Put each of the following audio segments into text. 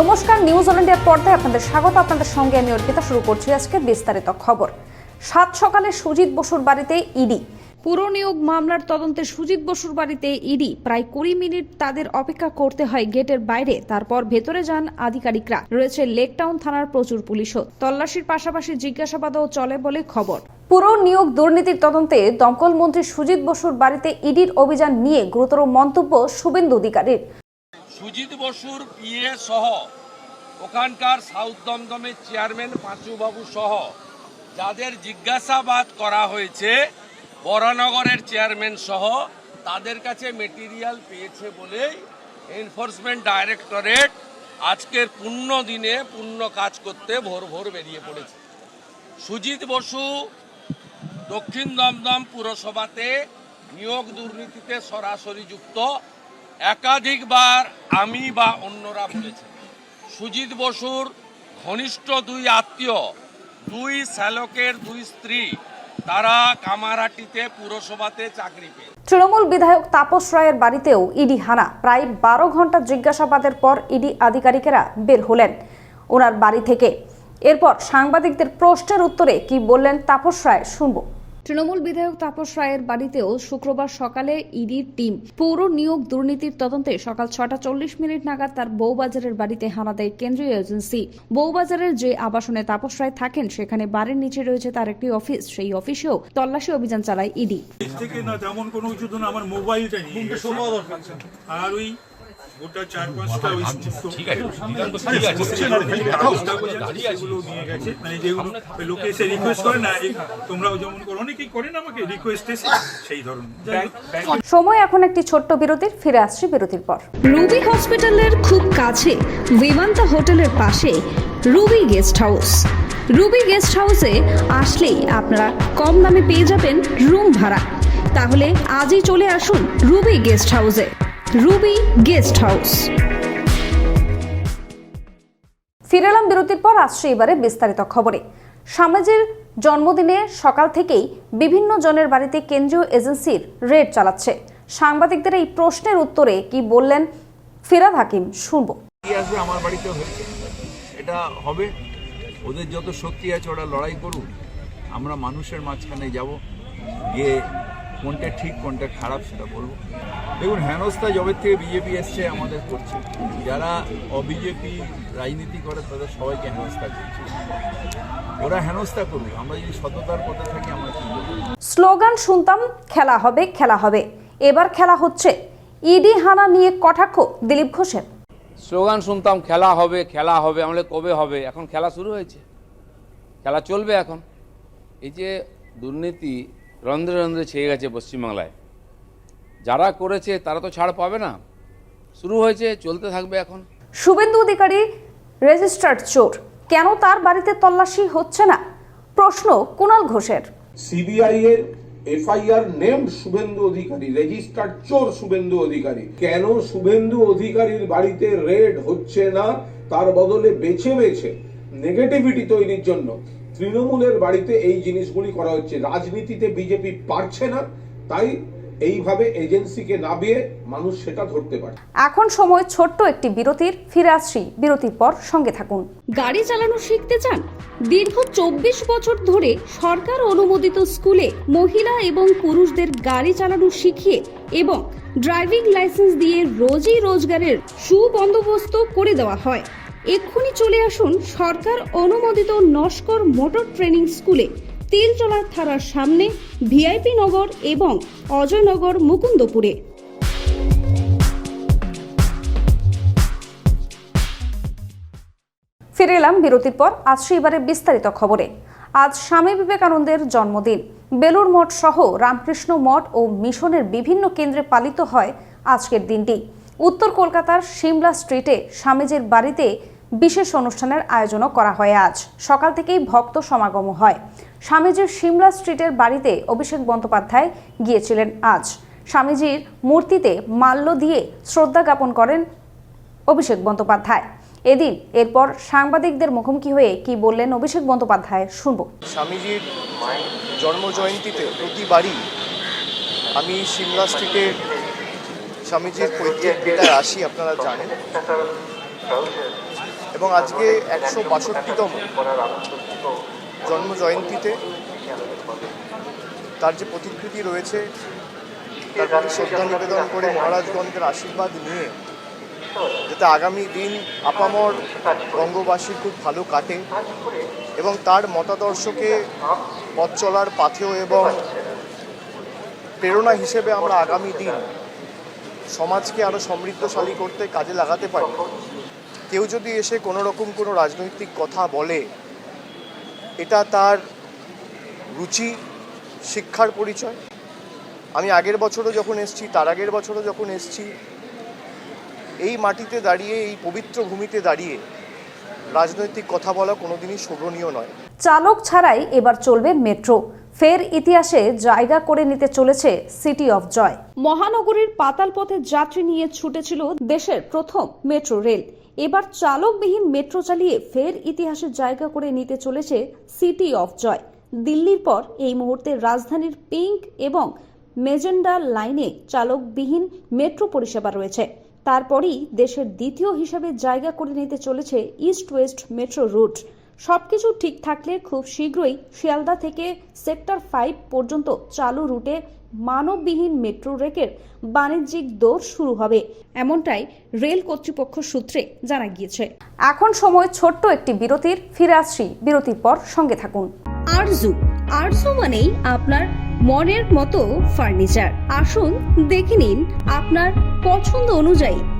নমস্কার news all ইন্ডিয়ার পর্দায় আপনাদের স্বাগত। আপনাদের সঙ্গে আমি অর্পিতা, শুরু করছি আজকে বিস্তারিত খবর। সাত সকালে সুজিত বসুর বাড়িতে ইডি। পুরনিয়োগ মামলার তদন্তে সুজিত বসুর বাড়িতে ইডি। প্রায় কুড়ি মিনিট তাদের অপেক্ষা করতে হয় গেটের বাইরে। তারপর ভেতরে যান আধিকারিকরা। রয়েছে লেকটাউন থানার প্রচুর পুলিশও। তল্লাশির পাশাপাশি জিজ্ঞাসাবাদও চলে বলে খবর। পুর নিয়োগ দুর্নীতির তদন্তে দমকল মন্ত্রী সুজিত বসুর বাড়িতে ইডির অভিযান নিয়ে গুরুতর মন্তব্য শুভেন্দু অধিকারীর। সুজিত বসুর পিএ সহ ওখানকার সাউথ দমদমের চেয়ারম্যান পাঁচুবাবু সহ যাদের জিজ্ঞাসাবাদ করা হয়েছে, বরানগরের চেয়ারম্যান সহ, তাদের কাছে মেটেরিয়াল পেয়েছে বলেই এনফোর্সমেন্ট ডাইরেক্টরেট আজকের পূর্ণ দিনে পূর্ণ কাজ করতে ভোর ভোর বেরিয়ে পড়েছে। সুজিত বসু দক্ষিণ দমদম পুরসভাতে নিয়োগ দুর্নীতিতে সরাসরি যুক্ত। একাধিকবার আমি বা অন্যরা বলেছি। সুজিত বসুর ঘনিষ্ঠ দুই আত্মীয়, দুই শ্যালকের দুই স্ত্রী, তারা কামারহাটিতে পুরসভাতে চাকরি পেয়ে তৃণমূল বিধায়ক তাপস রায়ের বাড়িতেও ইডি হানা। প্রায় বারো ঘণ্টা জিজ্ঞাসাবাদের পর ইডি আধিকারিকেরা বের হলেন ওনার বাড়ি থেকে। এরপর সাংবাদিকদের প্রশ্নের উত্তরে কি বললেন তাপস রায় শুনব। তৃণমূল বিধায়ক তাপস রায়ের বাড়িতেও শুক্রবার সকালে ইডির টিম পৌর নিয়োগ দুর্নীতির তদন্তে সকাল ছটা চল্লিশ মিনিট নাগাদ তার বউবাজারের বাড়িতে হানা দেয় কেন্দ্রীয় এজেন্সি। বউবাজারের যে আবাসনে তাপস রায় থাকেন সেখানে বাড়ির নিচে রয়েছে তার একটি অফিস। সেই অফিসেও তল্লাশি অভিযান চালায় ইডি। থেকে না তেমন কোনো কিছু আমার মোবাইলটা আর ওই গোটা চার পাঁচটা ওই ঠিক আছে। সেগুলো নিয়ে গেছে মানে যেগুলো লোকে এসে রিকোয়েস্ট করে না তোমরাও যেমন করো অনেকেই করেন আমাকে রিকোয়েস্ট এসে। সেই ধরনের সময় এখন একটি ছোট্ট বিরতির ফিরে আসছি বিরতির পর। রুবি হসপিটালের খুব কাছে বিমান্তা হোটেলের পাশে Ruby guest house. Ruby guest হাউসে আসলেই আপনারা কম দামে পেয়ে যাবেন রুম ভাড়া। তাহলে আজই চলে আসুন রুবি গেস্ট হাউসে। রুবি গেস্ট হাউস ফিরে এলাম বিরতির পর আসছে এবারে বিস্তারিত খবরে। স্বামীজির জন্মদিনে সকাল থেকেই বিভিন্ন জনের বাড়িতে কেন্দ্রীয় এজেন্সির রেড চালাচ্ছে। সাংবাদিকদের এই প্রশ্নের উত্তরে কি বললেন ফিরাদ হাকিম শুনব। আসবে আমার হয়েছে। এটা হবে। ওদের যত শক্তি আছে ওরা লড়াই করুক। আমরা মানুষের মাঝখানে যাব। গিয়ে কোনটা ঠিক কোনটা খারাপ সেটা বলব। দেখুন হেনস্থা জবের থেকে বিজেপি এসছে আমাদের করছে। যারা অবিজেপি রাজনীতি করে তাদের সবাইকে হেনস্থা করছে। ওরা হেনস্থা করবে আমরা যদি সততার পথে থাকি আমরা কি স্লোগান শুনতাম খেলা হবে খেলা হবে। এবার খেলা হচ্ছে। ইডি হানা নিয়ে কটাক্ষ দিলীপ ঘোষের। স্লোগান শুনতাম খেলা হবে খেলা হবে আমাদের কবে হবে? এখন খেলা শুরু হয়েছে। খেলা চলবে এখন। এই যে দুর্নীতি রন্ধ্রে রন্ধ্রে ছেয়ে গেছে পশ্চিমবাংলায়। যারা করেছে তারা তো ছাড় পাবে না। শুরু হয়েছে চলতে থাকবে এখন। শুভেন্দু অধিকারী রেজিস্টার্ড চোর। কেন তার বাড়িতে তল্লাশি হচ্ছে না? প্রশ্ন কুণাল ঘোষের। সিবিআই এর FIR named Suvendu Adhikari registered চোর শুভেন্দু অধিকারী। কেন শুভেন্দু অধিকারীর বাড়িতে রেড হচ্ছে না? তার বদলে বেছে বেছে নেগেটিভিটি তৈরির জন্য। তৃণমূলের বাড়িতে এই জিনিসগুলি করা হচ্ছে। রাজনীতিতে বিজেপি পারছে না তাই এইভাবে এজেন্সিকে নামিয়ে মানুষ সেটা ধরতে পারে। এখন সময় ছোট্ট একটি বিরতির। ফিরে আসছি বিরতির পর সঙ্গে থাকুন। গাড়ি চালানো শিখতে চান? দীর্ঘ চব্বিশ বছর ধরে সরকার অনুমোদিত স্কুলে মহিলা এবং পুরুষদের গাড়ি চালানো শিখিয়ে এবং ড্রাইভিং লাইসেন্স দিয়ে রোজই রোজগারের সুবন্দোবস্ত করে দেওয়া হয়। এক্ষুনি চলে আসুন সরকার অনুমোদিত নস্কর মোটর ট্রেনিং স্কুলে। তিলচলার থানার সামনে ভিআইপি নগর এবং অজয়নগর মুকুন্দপুরে। ফিরে এলাম বিরতির পর আসছি এবারে বিস্তারিত খবরে। আজ স্বামী বিবেকানন্দের জন্মদিন। বেলুর মঠ সহ রামকৃষ্ণ মঠ ও মিশনের বিভিন্ন কেন্দ্রে পালিত হয় আজকের দিনটি। উত্তর কলকাতার সিমলা স্ট্রিটে স্বামীজির বাড়িতে বিশেষ অনুষ্ঠানের আয়োজনও করা হয় আজ। সকাল থেকেই ভক্ত সমাগম হয়। স্বামীজির সিমলা স্ট্রিটের বাড়িতে অভিষেক বন্দ্যোপাধ্যায় গিয়েছিলেন আজ। স্বামীজির মূর্তিতে মাল্য দিয়ে শ্রদ্ধা জ্ঞাপন করেন অভিষেক বন্দ্যোপাধ্যায়। এদিন এরপর সাংবাদিকদের মুখোমুখি হয়ে কি বললেন অভিষেক বন্দ্যোপাধ্যায় শুনব। স্বামীজির জন্মজয়ন্তীতে প্রতিবারই আমি সিমলা স্ট্রিটের স্বামীজির পৈতৃক বিটায় আসি আপনারা জানেন। এবং আজকে একশো বাষট্টিতম জন্মজয়ন্তীতে তার যে প্রতিকৃতি রয়েছে, তার প্রতি শ্রদ্ধা নিবেদন করে মহারাজগণদের আশীর্বাদ নিয়ে যাতে আগামী দিন আপামর বঙ্গবাসীর খুব ভালো কাটে এবং তার মতাদর্শকে পথ চলার পাথেও এবং প্রেরণা হিসেবে আমরা আগামী দিন সমাজকে আরও সমৃদ্ধশালী করতে কাজে লাগাতে পারি। কেউ যদি এসে কোনো রকম কোনো রাজনৈতিক কথা বলে, এটা তার রুচি, শিক্ষার পরিচয়। আমি আগের বছরও যখন এসছি, তার আগের বছরও যখন এসছি, এই মাটিতে দাঁড়িয়ে, এই পবিত্র ভূমিতে দাঁড়িয়ে রাজনৈতিক কথা বলা কোনোদিনই শোভনীয় নয়। চালক ছাড়াই এবার চলবে মেট্রো। ফের ইতিহাসে জায়গা করে নিতে চলেছে সিটি অফ জয়। মহানগরীর পাতাল পথে যাত্রী নিয়ে ছুটেছিল দেশের প্রথম মেট্রো রেল। এবার চালকবিহীন মেট্রো চালিয়ে ফের ইতিহাসে জায়গা করে নিতে চলেছে সিটি অফ জয়। দিল্লির পর এই মুহূর্তে রাজধানীর পিঙ্ক এবং মেজেন্ডা লাইনে চালকবিহীন মেট্রো পরিষেবা রয়েছে। তারপরই দেশের দ্বিতীয় হিসাবে জায়গা করে নিতে চলেছে ইস্ট ওয়েস্ট মেট্রো রুট। সবকিছু ঠিক থাকলে খুব শীঘ্রই শিয়ালদা থেকে সেক্টর ফাইভ পর্যন্ত চালু রুটে মানববিহীন মেট্রো রেকের বাণিজ্যিক দৌড় শুরু হবে। এমনটাই রেল কর্তৃপক্ষ সূত্রে জানা গিয়েছে। এখন সময় ছোট্ট একটি বিরতির। ফিরে আসছি বিরতির পর সঙ্গে থাকুন। আরজু। আরজু মানেই আপনার মনের মতো ফার্নিচার। আসুন দেখে নিন আপনার পছন্দ অনুযায়ী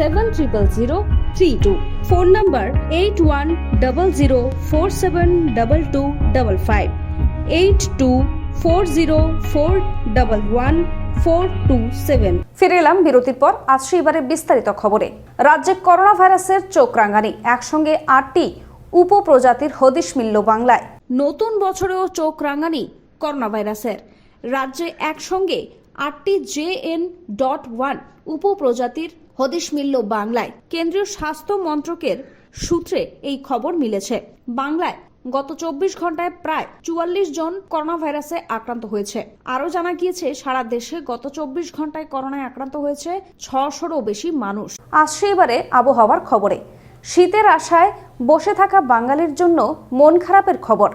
seven triple zero three two phone number eight one double zero four seven double two double five eight two four zero four double one four two seven ফিরে এলাম বিরতির পর আসছি এবারে বিস্তারিত খবরে। রাজ্যে করোনা ভাইরাসের চোখ রাঙানি একসঙ্গে আটটি উপপ্রজাতির হদিশ মিলল বাংলায়। নতুন বছরেও চোখ রাঙানি করোনা ভাইরাসের রাজ্যে একসঙ্গে আটটি জে এন ডট ওয়ান উপপ্রজাতির হদিশ মিলল বাংলায়। কেন্দ্রীয় স্বাস্থ্য মন্ত্রকের সূত্রে এই খবর মিলেছে। বাংলায় গত চব্বিশ ঘন্টায় প্রায় চুয়াল্লিশ জন করোনা ভাইরাসে আক্রান্ত হয়েছে। আরও জানা গিয়েছে, সারা দেশে গত চব্বিশ ঘন্টায় করোনায় আক্রান্ত হয়েছে ছশোরও বেশি মানুষ। আসছে এবারে আবহাওয়ার খবরে। শীতের আশায় বসে থাকা বাঙালির জন্য মন খারাপের খবর।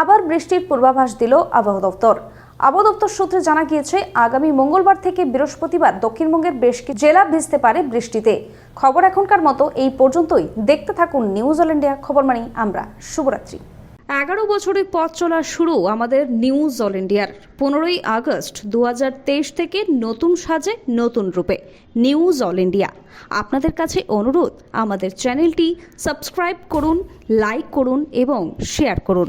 আবার বৃষ্টির পূর্বাভাস দিল আবহাওয়া দপ্তর। আবহাওয়া দপ্তর সূত্রে জানা গিয়েছে, আগামী মঙ্গলবার থেকে বৃহস্পতিবার দক্ষিণবঙ্গের বেশ কিছু জেলা ভিজতে পারে বৃষ্টিতে। খবর এখনকার মতো এই পর্যন্তই। দেখতে থাকুন নিউজ অল ইন্ডিয়া খবর মানি আমরা। শুভরাত্রি। এগারো বছরের পথ চলা শুরু আমাদের নিউজ অল ইন্ডিয়ার পনেরোই আগস্ট দু হাজার তেইশ থেকে নতুন সাজে নতুন রূপে নিউজ অল ইন্ডিয়া আপনাদের কাছে অনুরোধ, আমাদের চ্যানেলটি সাবস্ক্রাইব করুন, লাইক করুন এবং শেয়ার করুন।